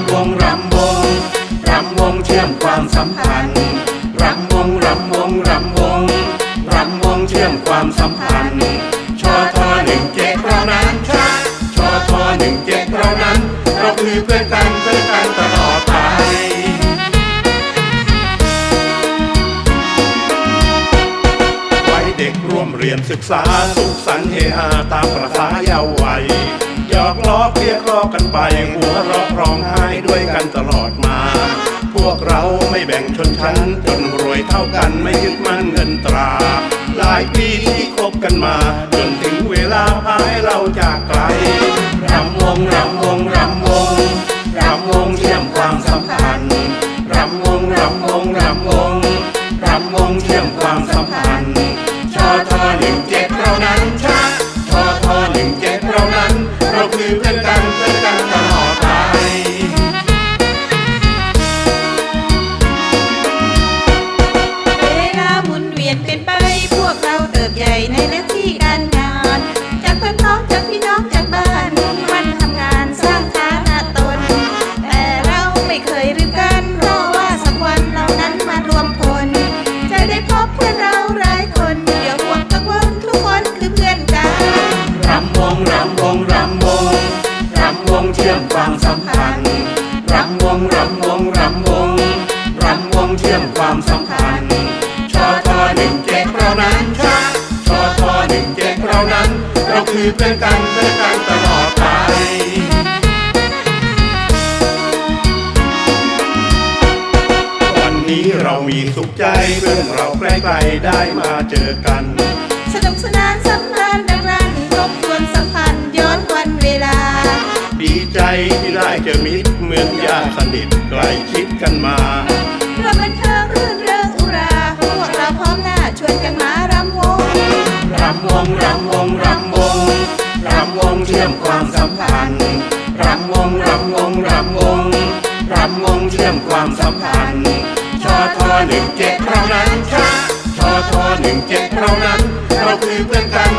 ำวงรำวงรำวงเชื่อมความสัมพันธ์รำวงรำวงรำวงรำวงเชื่อมความสัมพันธ์ชอทอหนึ่งเจ็ดเรานั้นชาชอทอหนึ่งเจ็ดเรานั้น เราคือเพื่อนกันเพื่อนกันตลอดไปไว้เด็กร่วมเรียนศึกษาสุขสันต์เฮฮาตา อกล้อเพียกล้อกันไป หัวเราะร้องไห้ด้วยกันตลอดมา พวกเราไม่แบ่งชนชั้นจนรวยเท่ากันไม่ยึดมั่นเงินตรา หลายปีที่คบกันมา จนถึงเวลาพาให้เราจากไกลรำวงรำวงรำวงรำวงเชื่อมความสัมพันธ์รำวงรำวงรำวงรำวงเชื่อมความสัมพันธ์ชอทอหนึ่งเจ็ดเรานั้นชาชอทอหนึ่งเจ็ดเรานั้น เราคือเพื่อน เราเติบใหญ่ในหน้าที่การงานจากเพื่อนพ้องจากพี่น้องจากบ้านมุ่งมั่นทำงานสร้างฐานะตน แต่เราไม่เคยลืมกันเพราะว่าสักวันเรานั้นมารวมพลจะได้พบเพื่อนเราหลายคนอย่าห่วงกังวลทุกคนคือเพื่อนกันรำวงรำวงรำวงรำวงเชื่อมความสัมพันธ์รำวงรำวงรำวงรำวงเชื่อมความสัม ทอหนึ่งเจ็ดเรานั้น เราคือเพื่อนกันเพื่อนกันตลอดไปวันนี้เรามีสุขใจเพื่อนเราใกล้ๆได้มาเจอกัน สนุกสนานสำราญดังรันทบทวนสัมพันธ์ย้อนวันเวลา ดีใจที่ได้เจอมิตรเหมือนญาติสนิทใกล้ชิดกันมา รำวงเชื่อมความสัมพันธ์รำวงรำวงรำวงรำวงเชื่อมความสัมพันธ์ชอทอหนึ่งเจ็ดเรานั้นชะชอทอหนึ่งเจ็ดเรานั้น เราคือเพื่อนกัน